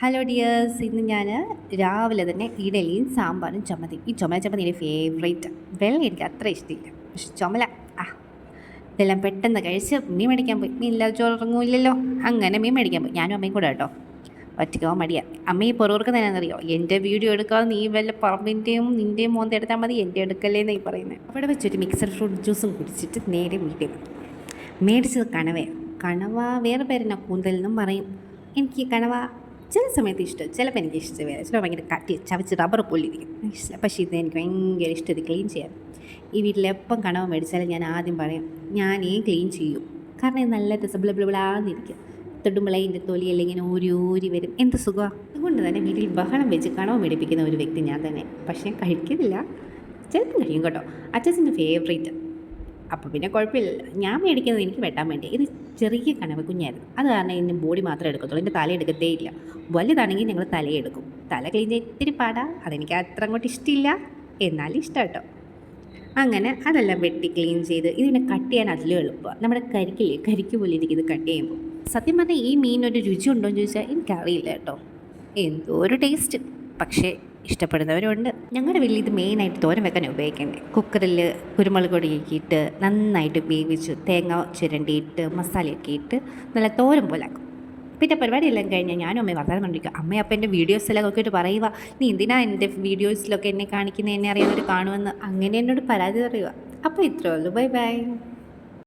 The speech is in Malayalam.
ഹലോ ഡിയേഴ്സ് ഇന്ന് ഞാൻ രാവിലെ തന്നെ ഇഡലിയും സാമ്പാറും ചമ്മതി ഈ ചുമല ചമ്മതി എന്റെ ഫേവറേറ്റ് വെള്ളം എനിക്ക് അത്ര ഇഷ്ടമില്ല പക്ഷെ ചുമല ആ. ഇതെല്ലാം പെട്ടെന്ന് കഴിച്ച് മീൻ മേടിക്കാൻ പോയി. മീൻ ഇല്ലാതെ ചോറിറങ്ങൂല്ലല്ലോ അങ്ങനെ മീൻ മേടിക്കാൻ പോയി. ഞാനും അമ്മയും കൂടെ കേട്ടോ. ഒറ്റയ്ക്കോ മടിയാ. അമ്മ ഈ തന്നെ തന്നെയാണെന്നറിയോ എന്റെ വീഡിയോ എടുക്കാതെ നീ വല്ല പറമ്പിന്റെയും നിന്റെയും മോന്ത എടുത്താൽ മതി. എന്റെ എടുക്കല്ലേ ഈ പറയുന്നത് അവിടെ വെച്ചൊരു മിക്സഡ് ഫ്രൂട്ട് ജ്യൂസും കുടിച്ചിട്ട് നേരെ വീട്ടിൽ മേടിച്ചത് കണവ കണവ വേറെ പേരെന്നാ കൂന്തൽ എന്നും പറയും. എനിക്ക് കണവ ചില സമയത്ത് ഇഷ്ടം. ചിലപ്പോൾ എനിക്ക് ഇഷ്ടം വരാം ചിലപ്പോൾ ഭയങ്കര കട്ടി ചവച്ച് റബ്ബർ പൊള്ളിയിരിക്കും ഇഷ്ടം. പക്ഷേ ഇത് എനിക്ക് ഭയങ്കര ഇഷ്ടം. ഇത് ക്ലീൻ ചെയ്യാൻ. ഈ വീട്ടിൽ എപ്പം കണവ മേടിച്ചാലും ഞാൻ ആദ്യം പറയും ഞാനേ ക്ലീൻ ചെയ്യും. കാരണം ഇത് നല്ല രസം. ബ്ലബിളാന്നിരിക്കും തൊടുമ്പളെ തൊലി തൊലിയെല്ലാം ഇങ്ങനെ ഓരി ഊരി വരും. എന്ത് സുഖമാണ് അതുകൊണ്ട് തന്നെ വീട്ടിൽ ബഹളം വെച്ച് കണവ മേടിപ്പിക്കുന്ന ഒരു വ്യക്തി ഞാൻ തന്നെ. പക്ഷേ കഴിക്കുന്നില്ല. ചിലപ്പം കഴിയും കേട്ടോ. അച്ഛന്റെ ഫേവറേറ്റ് അപ്പോൾ പിന്നെ കുഴപ്പമില്ല. ഞാൻ മേടിക്കുന്നത് എനിക്ക് വെട്ടാൻ വേണ്ടി. ഇത് ചെറിയ കണവ് കുഞ്ഞായിരുന്നു. അത് കാരണം ഇതിന്റെ ബോഡി മാത്രമേ എടുക്കത്തുള്ളൂ. എന്റെ തല എടുക്കത്തേ ഇല്ല. വലുതാണെങ്കിൽ ഞങ്ങൾ തലയെടുക്കും തല ക്ലീൻ ചെയ്യാൻ ഇത്തിരി പാടാ. അതെനിക്ക് അത്ര അങ്ങോട്ട് ഇഷ്ടമില്ല എന്നാലും ഇഷ്ടം കേട്ടോ അങ്ങനെ അതെല്ലാം വെട്ടി ക്ലീൻ ചെയ്ത് ഇതിനെ കട്ട് ചെയ്യാൻ അതിലും എളുപ്പമാണ് നമ്മുടെ കരിക്കില്ലേ? കരിക്ക് പോലെ ഇരിക്കുന്നത് കട്ട് ചെയ്യുമ്പോൾ സത്യം പറഞ്ഞാൽ ഈ മീനൊരു രുചി ഉണ്ടോ എന്ന് ചോദിച്ചാൽ എനിക്കറിയില്ല കേട്ടോ എന്തോ ഒരു ടേസ്റ്റ് പക്ഷേ ഇഷ്ടപ്പെടുന്നവരുണ്ട്. ഞങ്ങളുടെ വീട്ടിൽ ഇത് മെയിനായിട്ട് തോരൻ വെക്കാൻ ഉപയോഗിക്കുന്നത് കുക്കറിൽ കുരുമുളക് പൊടി ഇട്ട് നന്നായിട്ട് വേവിച്ച് തേങ്ങ ചുരണ്ടിയിട്ട് മസാലയൊക്കെ ഇട്ട് നല്ല തോരൻ പോലെ ആക്കും. പിന്നെ പരിപാടിയെല്ലാം കഴിഞ്ഞാൽ ഞാനും അമ്മയും വർത്തമാനം കണ്ടിരിക്കും അമ്മ അപ്പം എന്റെ വീഡിയോസിലൊക്കെ നോക്കിയിട്ട് പറയുക നീ എന്തിനാ എന്റെ വീഡിയോസിലൊക്കെ എന്നെ കാണിക്കുന്നത് എന്നെ അറിയാവുന്നവർ കാണുമെന്ന് അങ്ങനെ എന്നോട് പരാതി പറയുക അപ്പോൾ ഇത്രേ ഉള്ളൂ. Bye bye